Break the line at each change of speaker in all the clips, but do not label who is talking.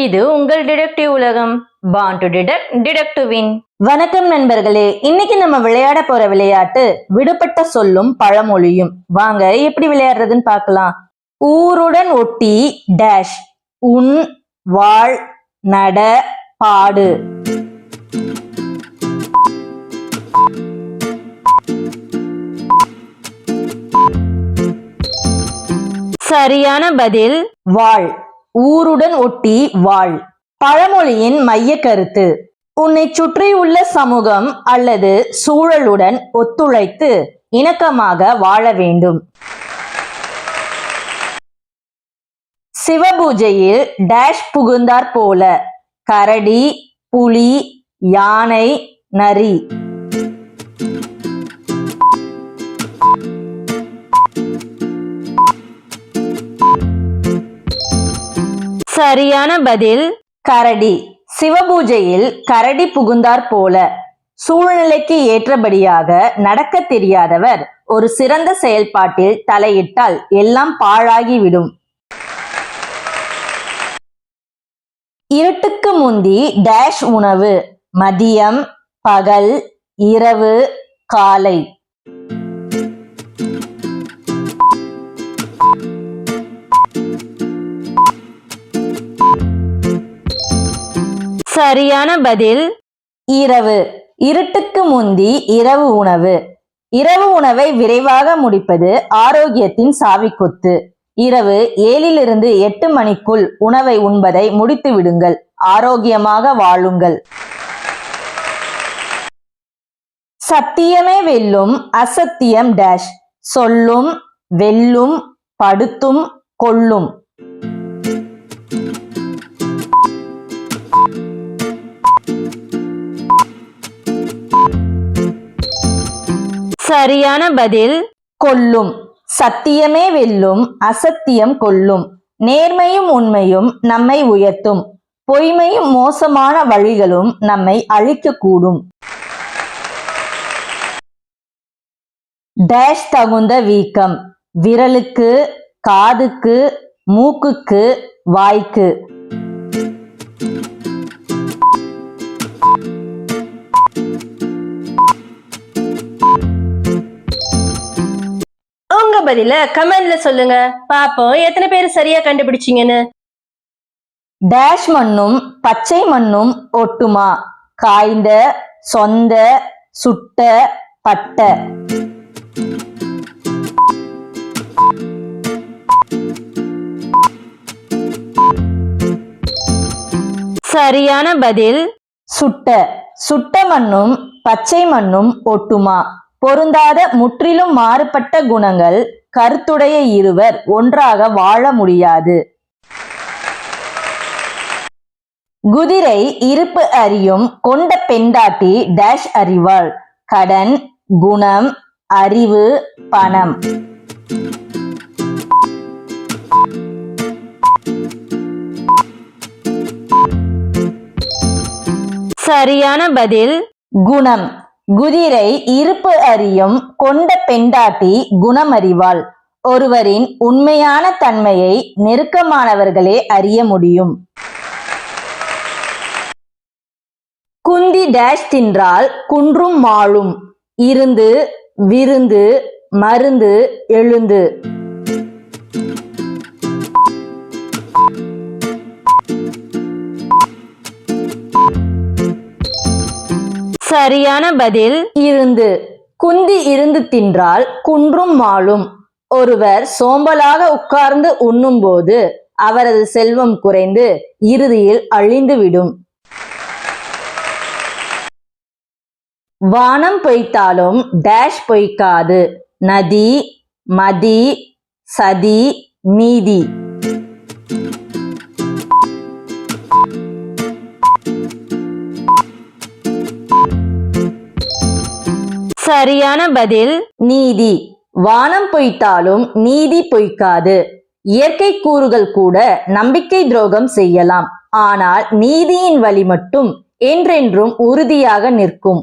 இது உங்கள் டிடெக்டிவ் உலகம். பான் டு டிடெக்ட் டிடெக்டிவின்
வணக்கம் நண்பர்களே. இன்னைக்கு நம்ம விளையாட போற விளையாட்டு விடுபட்ட சொல்லும் பழமொழியும். வாங்க எப்படி விளையாடுறதுன்னு பார்க்கலாம். ஊருடன் ஒட்டி டேஷ் உன் வாழ் நட பாடு. சரியான பதில் வாழ். ஊருடன் ஒட்டி வாழ். பழமொழியின் மைய கருத்து. உன்னை சுற்றியுள்ள சமூகம் அல்லது சூழலுடன் ஒத்துழைத்து இணக்கமாக வாழ வேண்டும். சிவபூஜையில் டேஷ் புகுந்தாற் போல. கரடி புலி யானை நரி. சரியான பதில் கரடி. சிவபூஜையில் கரடி புகுந்தார் போல சூழ்நிலைக்கு ஏற்றபடியாக நடக்க தெரியாதவர் ஒரு சிறந்த செயல்பாட்டில் தலையிட்டால் எல்லாம் பாழாகிவிடும். இருட்டுக்கு முந்தி டேஷ் உணவு மதியம் பகல் இரவு காலை. சரியான பதில் இரவு. இருட்டுக்கு முந்தி இரவு உணவு. இரவு உணவை விரைவாக முடிப்பது ஆரோக்கியத்தின் சாவிக்கொத்து. இரவு ஏழிலிருந்து எட்டு மணிக்குள் உணவை உண்பதை முடித்து விடுங்கள். ஆரோக்கியமாக வாழுங்கள். சத்தியமே வெல்லும் அசத்தியம் டேஷ். சொல்லும் வெல்லும் படுத்தும் கொள்ளும் சரியான பதில் கொல்லும். சத்தியமே வெல்லும் அசத்தியம் கொல்லும். நேர்மையும் உண்மையும் நம்மை உயர்த்தும். பொய்மையும் மோசமான வழிகளும் நம்மை அழிக்கக்கூடும். டேஷ் தகுந்த வீக்கம். விரலுக்கு காதுக்கு மூக்குக்கு வாய்க்கு.
பதில கமெண்ட்ல சொல்லுங்க. பாப்போம் எத்தனை பேர் சரியா கண்டுபிடிச்சீங்கன்னு.
டேஷ் மண்ணும் பச்சை மண்ணும் ஒட்டுமா? காய்ந்த சொந்த சுட்ட பட்ட. சரியான பதில். சுட்ட. சுட்ட மண்ணும் பச்சை மண்ணும் ஒட்டுமா? பொருந்தாத முற்றிலும் மாறுபட்ட குணங்கள். கருத்துடைய இருவர் ஒன்றாக வாழ முடியாது. குதிரை இருப்பு அறியும் கொண்ட பெண்டாட்டி டேஷ் அறிவாள். கடன் குணம் அறிவு பணம். சரியான பதில் குணம். குதிரை இருப்பு அறியும் கொண்ட பெண்டாட்டி குணமறிவாள். ஒருவரின் உண்மையான தன்மையை நெருக்கமானவர்களே அறிய முடியும். குந்தி டேஷ் தின்றால் குன்றும் மாளும் இருந்து விருந்து மருந்து எழுந்து. சரியான பதில் இருந்து. குந்தி இருந்து தின்றால் குன்றும் மாளும் ஒருவர் சோம்பலாக உட்கார்ந்து உண்ணும்போது அவரது செல்வம் குறைந்து இறுதியில் அழிந்துவிடும் வானம் பொய்த்தாலும் டேஷ் பொய்க்காது. நதி மதி சதி நீதி. சரியான பதில் நீதி. வானம் பொய்த்தாலும் நீதி பொய்க்காது. இயற்கை கூறுகள் கூட நம்பிக்கை துரோகம் செய்யலாம். ஆனால் நீதியின் வழி மட்டும் என்றென்றும் உறுதியாக நிற்கும்.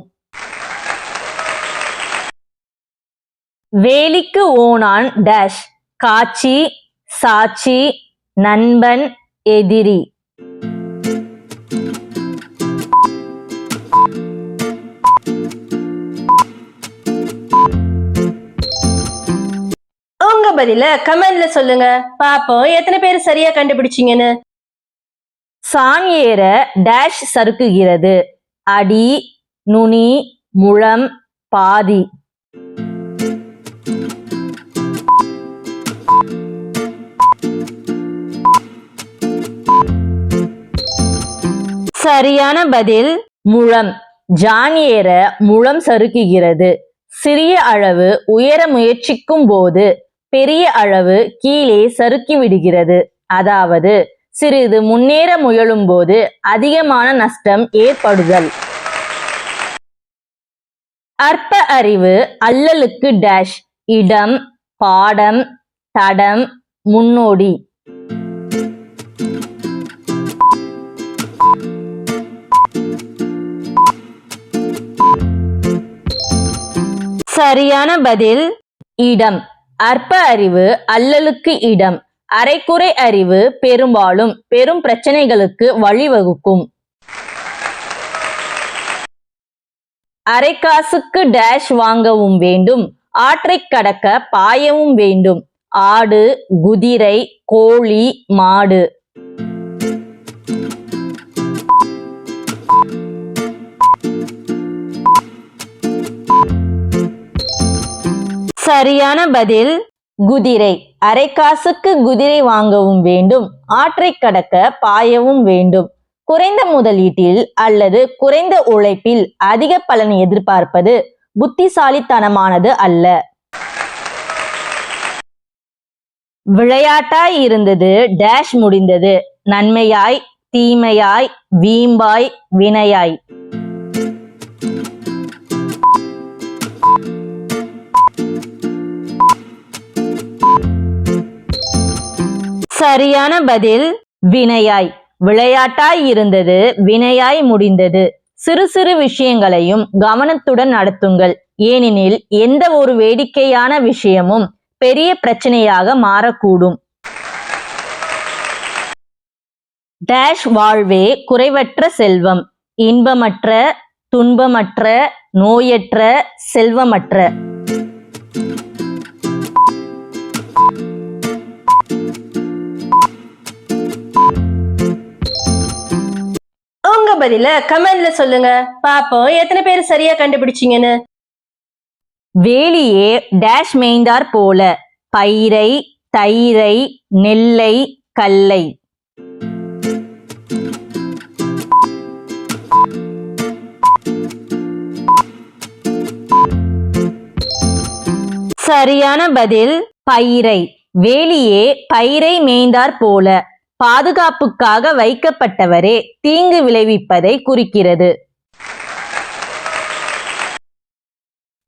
வேலிக்கு ஓனான் டேஷ் காட்சி சாட்சி நண்பன் எதிரி.
பதில கமெண்ட்ல சொல்லுங்க. பாப்போம் எத்தனை பேர் சரியா கண்டுபிடிச்சீங்கன்னு.
சாங் ஏற டேஷ் சறுக்குகிறது. அடி நுனி முழம் பாதி. சரியான பதில் முழம். ஜான் ஏற முழம் சறுக்குகிறது. சிறிய அளவு உயர முயற்சிக்கும் போது பெரிய அளவு கீழே சறுக்கி விடுகிறது. அதாவது சிறிது முன்னேற முயலும் போது அதிகமான நஷ்டம் ஏற்படுதல். அற்ப அறிவு அல்லலுக்கு டேஷ் இடம் பாடம் தடம் முன்னோடி. சரியான பதில் இடம். அற்ப அறிவு அல்லலுக்கு இடம். அரைக்குறை அறிவு பெரும்பாலும் பெரும் பிரச்சனைகளுக்கு வழிவகுக்கும். அரைக்காசுக்கு டேஷ் வாங்கவும் வேண்டும். ஆற்றைக் கடக்க பாயவும் வேண்டும். ஆடு குதிரை கோழி மாடு. சரியான பதில் குதிரை. அரைக்காசுக்கு குதிரை வாங்கவும் வேண்டும். ஆற்றைக் கடக்க பாயவும் வேண்டும். குறைந்த முதலீட்டில் அல்லது குறைந்த உழைப்பில் அதிக பலன் எதிர்பார்ப்பது புத்திசாலித்தனமானது அல்ல. விளையாட்டாய் இருந்தது டேஷ் முடிந்தது. நன்மையாய் தீமையாய் வீம்பாய் வினையாய். சரியான பதில் வினையாய். விளையாட்டாய் இருந்தது வினையாய் முடிந்தது. சிறு சிறு விஷயங்களையும் கவனத்துடன் நடத்துங்கள். ஏனெனில் எந்த ஒரு வேடிக்கையான விஷயமும் பெரிய பிரச்சனையாக மாறக்கூடும். டேஷ் வாழ்வே குறைவற்ற செல்வம். இன்பமற்ற துன்பமற்ற நோயற்ற செல்வமற்ற.
பதில கமெண்ட்ல சொல்லுங்க. பாப்போம் எத்தனை பேர் சரியா கண்டுபிடிச்சீங்கன்னு.
வேலியே டேஷ் மேய்ந்தார் போல பயிரை தயிரை நெல்லை கல்லை. சரியான பதில் பயிரை. வேலியே பயிரை மேய்ந்தார் போல பாதுகாப்புக்காக வைக்கப்பட்டவரே தீங்கு விளைவிப்பதை குறிக்கிறது.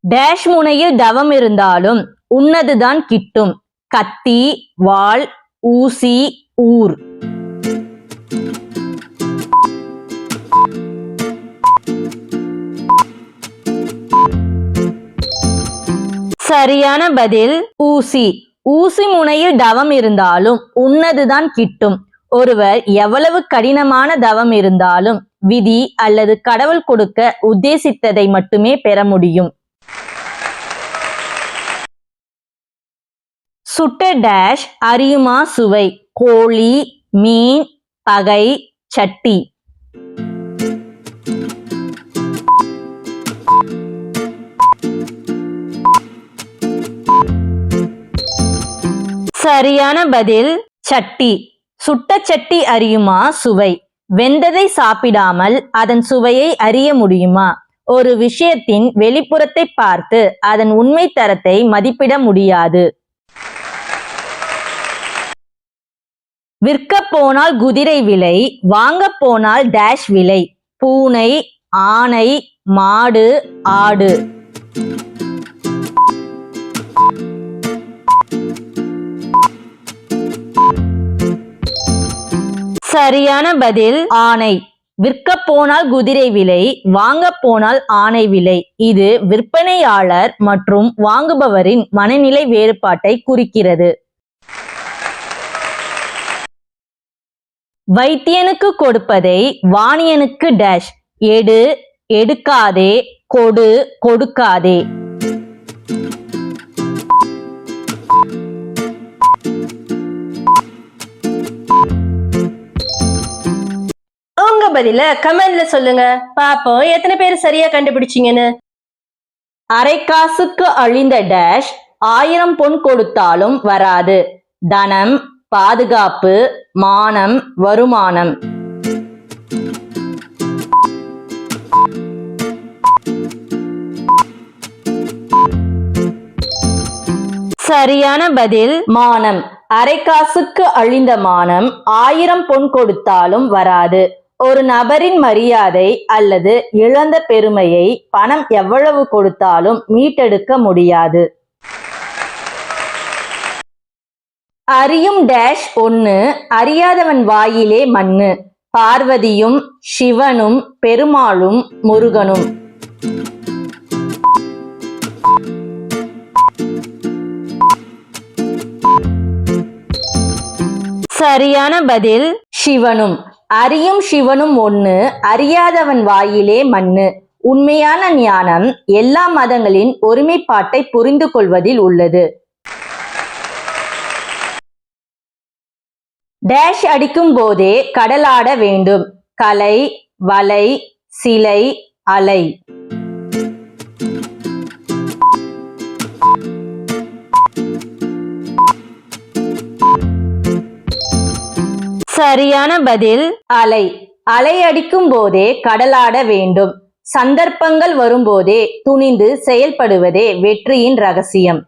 டேஷ் முனையில் தவம் இருந்தாலும் உன்னதுதான் கிட்டும். கத்தி வாள் ஊசி ஊர். சரியான பதில் ஊசி. ஊசி முனையில் தவம் இருந்தாலும் உன்னதுதான் கிட்டும். ஒருவர் எவ்வளவு கடினமான தவம் இருந்தாலும் விதி அல்லது கடவுள் கொடுக்க உத்தேசித்ததை மட்டுமே பெற முடியும். சுட்ட டேஷ் அறியுமா சுவை கோழி மீன் பகை சட்டி. சரியான பதில் சட்டி. சுட்ட சட்டி அறியுமா சுவை? வெந்ததை சாப்பிடாமல் அதன் சுவையை அறிய முடியுமா? ஒரு விஷயத்தின் வெளிப்புறத்தை பார்த்து அதன் உண்மை தரத்தை மதிப்பிட முடியாது. விற்க போனால் குதிரை விலை வாங்க போனால் டேஷ் விலை. பூனை ஆனை மாடு ஆடு. சரியான பதில் ஆணை. விற்க போனால் குதிரை விலை வாங்க போனால் ஆணை விலை. இது விற்பனையாளர் மற்றும் வாங்குபவரின் மனநிலை வேறுபாட்டை குறிக்கிறது. வைத்தியனுக்கு கொடுப்பதை வாணியனுக்கு டேஷ் எடு எடுக்காதே கொடு கொடுக்காதே.
பதில கமெண்ட்ல சொல்லுங்க. பாப்போம் எத்தனை பேர் சரியா கண்டுபிடிச்சீங்கன்னு.
அரைக்காசுக்கு அழிந்த டேஷ் ஆயிரம் பொன் கொடுத்தாலும் வராது. தனம் பாதுகாப்பு மானம் வருமானம். சரியான பதில் மானம். அரைக்காசுக்கு அழிந்த மானம் ஆயிரம் பொன் கொடுத்தாலும் வராது. ஒரு நபரின் மரியாதை அல்லது இழந்த பெருமையை பணம் எவ்வளவு கொடுத்தாலும் மீட்டெடுக்க முடியாது. அறியும் டேஷ் ஒன்னு அறியாதவன் வாயிலே மண்ணு. பார்வதியும் சிவனும் பெருமாளும் முருகனும். சரியான பதில் சிவனும். அறியும் சிவனும் ஒண்ணு அறியாதவன் வாயிலே மண்ணு. உண்மையான ஞானம் எல்லா மதங்களின் ஒருமைப்பாட்டை புரிந்து கொள்வதில் உள்ளது. டேஷ் அடிக்கும் போதே கடலாட வேண்டும். கலை வலை சிலை அலை. சரியான பதில் அலை. அலை அடிக்கும் போதே கடலாட வேண்டும். சந்தர்ப்பங்கள் வரும்போதே துணிந்து செயல்படுவதே வெற்றியின் ரகசியம்.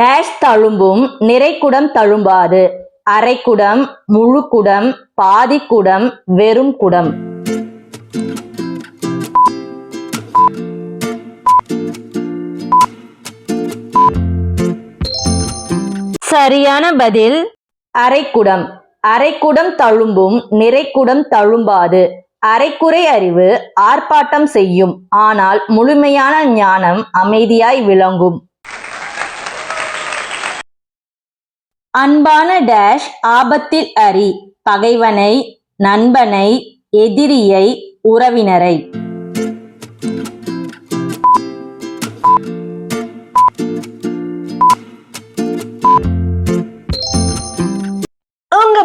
டேஷ் தழும்பும் நிறைக்குடம் தழும்பாது. அரைக்குடம் முழு குடம் பாதி குடம் வெறும் குடம். சரியான பதில். அரைக்குடம். அரைக்குடம் தழும்பும் நிறைக்குடம் தழும்பாது. அரைக்குறை அறிவு ஆர்ப்பாட்டம் செய்யும். ஆனால் முழுமையான ஞானம் அமைதியாய் விளங்கும். அன்பான டேஷ் ஆபத்தில் அறி பகைவனை நண்பனை எதிரியை உறவினரை.